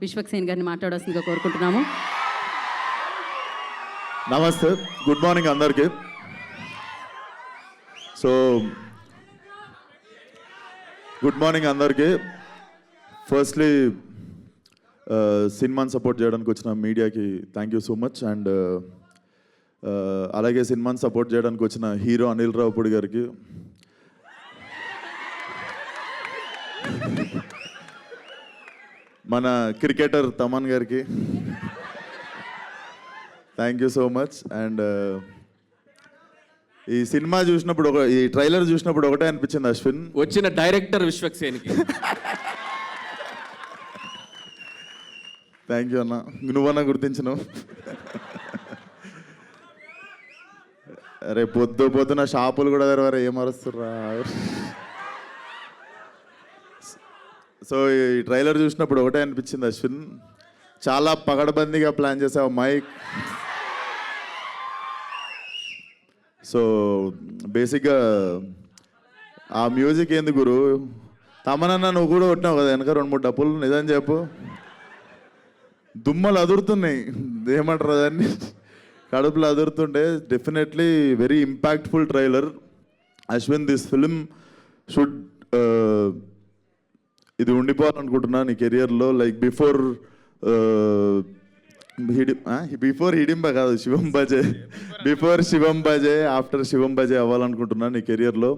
విశ్వక్సేన్ గారిని మాట్లాడాల్సిందిగా కోరుకుంటున్నాము. నమస్తే. గుడ్ మార్నింగ్ అందరికీ. సో గుడ్ మార్నింగ్ అందరికీ. ఫస్ట్లీ సినిమాని సపోర్ట్ చేయడానికి వచ్చిన మీడియాకి thank you so much and అలాగే సినిమాని సపోర్ట్ చేయడానికి వచ్చిన హీరో అనిల్ రావుపూడి గారికి మన క్రికెటర్ తమన్ గారికి. Thank you so much and ఈ సినిమా చూసినప్పుడు ఒక ఈ ట్రైలర్ చూసినప్పుడు ఒకటే అనిపించింది అశ్విన్. వచ్చిన డైరెక్టర్ విశ్వక్సేన్కి. థ్యాంక్ యూ అన్న. నువ్వన్నా గుర్తించినావు. అరే పొద్దు పొద్దున షాపులు కూడా తెరవారు ఏం అరుస్తుర్రా? సో ఈ ట్రైలర్ చూసినప్పుడు ఒకటే అనిపించింది అశ్విన్. చాలా పగడబందీగా ప్లాన్ చేసావు మైక్. సో బేసిక్గా ఆ మ్యూజిక్ ఏంది గురు? తమనన్న నువ్వు కూడా కొట్టినావు కదా వెనక రెండు మూడు డబ్బులు నిజం చెప్పు. దుమ్మలు అదురుతున్నాయి ఏమంటారు దాన్ని కడుపులు అదురుతుంటే definitely very impactful trailer Ashwin this film should ఇది ఉండిపోవాలనుకుంటున్నా నీ కెరియర్లో లైక్ బిఫోర్ uh, హిడి బిఫోర్ హిడింబ కాదు శివం బజే బిఫోర్ శివం బజే ఆఫ్టర్ శివం బజే అవ్వాలనుకుంటున్నా నీ కెరియర్లో.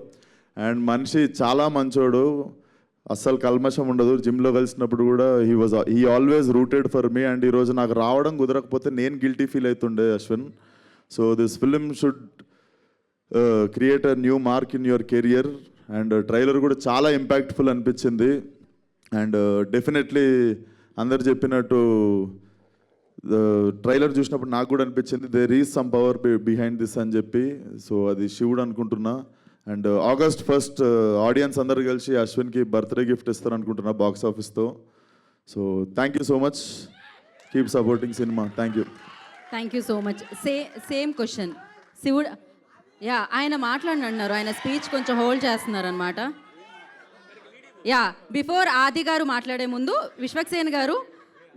అండ్ మనిషి చాలా మంచోడు. అస్సలు కల్మషం ఉండదు. జిమ్లో కలిసినప్పుడు కూడా he was he always rooted for me and ఈరోజు నాకు రావడం కుదరకపోతే నేను గిల్టీ ఫీల్ అవుతుండే Ashwin. So this film should create a new mark in your career and trailer కూడా చాలా ఇంపాక్ట్ఫుల్ అనిపించింది. అండ్ డెఫినెట్లీ అందరు చెప్పినట్టు ట్రైలర్ చూసినప్పుడు నాకు కూడా అనిపించింది there is some power behind this అని చెప్పి. సో అది శివుడు అనుకుంటున్నా. అండ్ ఆగస్ట్ ఫస్ట్ ఆడియన్స్ అందరు కలిసి అశ్విన్కి బర్త్డే గిఫ్ట్ ఇస్తారు అనుకుంటున్నా box ఆఫీస్తో so thank you so much keep supporting cinema thank you thank you so much say same question శివుడు యా ఆయన మాట్లాడిన అన్నారు ఆయన స్పీచ్ కొంచెం హోల్డ్ చేస్తున్నారు అనమాట యా బిఫోర్ ఆది గారు మాట్లాడే ముందు విశ్వక్సేన్ గారు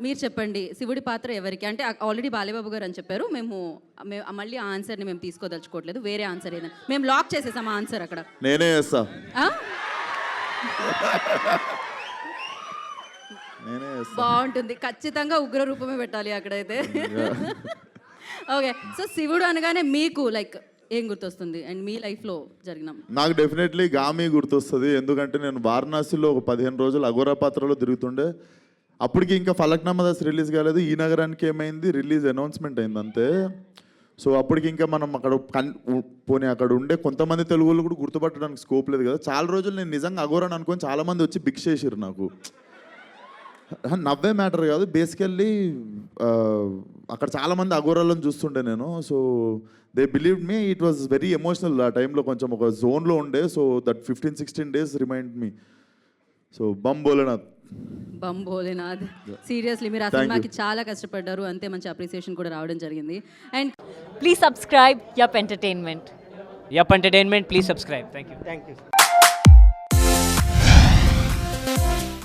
మీరు చెప్పండి శివుడి పాత్ర ఎవరికి? అంటే ఆల్రెడీ బాలేబాబు గారు అని చెప్పారు మేము మళ్ళీ ఆ ఆన్సర్ని మేము తీసుకోదలుచుకోవట్లేదు వేరే ఆన్సర్ ఏదైనా. మేము లాక్ చేసేసాం ఆ ఆన్సర్ అక్కడ. నేనే చేస్తా. బాగుంటుంది ఖచ్చితంగా ఉగ్ర రూపమే పెట్టాలి అక్కడైతే. ఓకే సో శివుడు అనగానే మీకు లైక్ ఏం గుర్తొస్తుంది? అండ్ మీ లైఫ్లో జరిగిన. నాకు డెఫినెట్లీ గామి గుర్తొస్తుంది. ఎందుకంటే నేను వారణాసిలో ఒక పదిహేను రోజులు అఘోరా పాత్రలో తిరుగుతుండే. అప్పటికి ఇంకా ఫలక్నామా దాస్ రిలీజ్ కాలేదు. ఈ నగరానికి ఏమైంది? రిలీజ్ అనౌన్స్మెంట్ అయింది అంతే. సో అప్పటికి ఇంకా మనం అక్కడ కన్ పోనీ అక్కడ ఉండే కొంతమంది తెలుగు వాళ్ళు కూడా గుర్తుపట్టడానికి స్కోప్ లేదు కదా. చాలా రోజులు నేను నిజంగా అఘోరాని అనుకొని చాలామంది వచ్చి భిక్ష చేసిర్రు నాకు. నవ్వే మ్యాటర్ కాదు. బేసికల్లీ అక్కడ చాలామంది అఘోరాలను చూస్తుండే నేను. So they believe me it was very emotional ఆ టైంలో కొంచెం ఒక జోన్లో ఉండే. So that fifteen sixteen days remind me so Bam Bholenath. Bam Bholenath. Seriously మీరు ఆ సినిమాకి చాలా కష్టపడ్డారు. అంతే మంచి అప్రిసియేషన్ కూడా రావడం జరిగింది. And please subscribe yup entertainment yup entertainment please subscribe thank you thank you